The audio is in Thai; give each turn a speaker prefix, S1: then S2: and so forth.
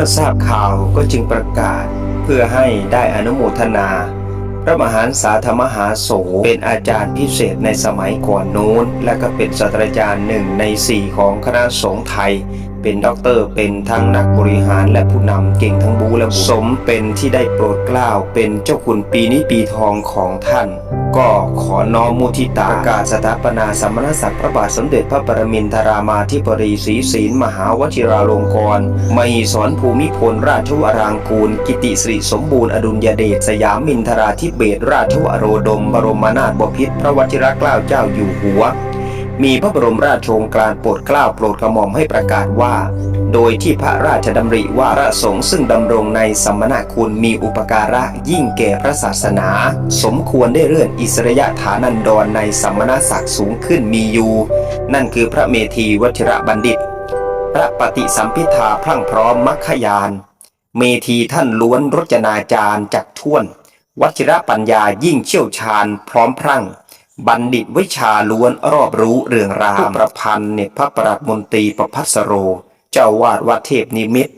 S1: มื่อทราบข่าวก็จึงประกาศ เพื่อให้ได้อนุโมทนา พระมหาสาธรรมหาโสเป็นอาจารย์พิเศษในสมัยก่อนโน้น และก็เป็นศาสตราจารย์หนึ่งในสี่ของคณะสงฆ์ไทย เป็นด็อกเตอร์ เป็นทั้งนักบริหารและผู้นำเก่งทั้งบูและบุสมเป็นที่ได้โปรดเกล้าเป็นเจ้าคุณปีนี้ปีทองของท่าน ก็ขอน้อมมุทิตาประกาศสถาปนาสมณศักดิ์พระบาทสมเด็จพระปรมินทรามาธิบดีศรีศีลมหาวชิราลงกรณ์มหิสรภูมิพลราชวรางกูล กิติสิริสมบูรณ์อดุลยเดชสยามมินทราธิเบศราชวโรดม บรมนาถบพิตรพระวชิรเกล้าเจ้าอยู่หัว มีพระบรมราชโองการโปรดเกล้าโปรดกระหม่อมให้ประกาศว่า โดยที่พระราชดำริว่าพระสงฆ์ซึ่งดำรงในสัมมนาคุณมีอุปการะยิ่งแก่พระศาสนา สมควรได้เลื่อนอิสริยฐานันดรในสัมมนาศักดิ์สูงขึ้นมีอยู่ นั่นคือพระเมธีวัชระบัณฑิต พระปฏิสัมพิทาพรั่งพร้อมมัคคยาน เมธีท่านล้วนรจนาจารย์จักท่วน วัชระปัญญายิ่งเชี่ยวชาญพร้อมพรั่ง บัณฑิตวิชาล้วนรอบรู้เรื่องราวผู้ประพันธ์เนพระประหลัดมนตรีประพัสโร เจ้าวาดวัดเทพนิมิต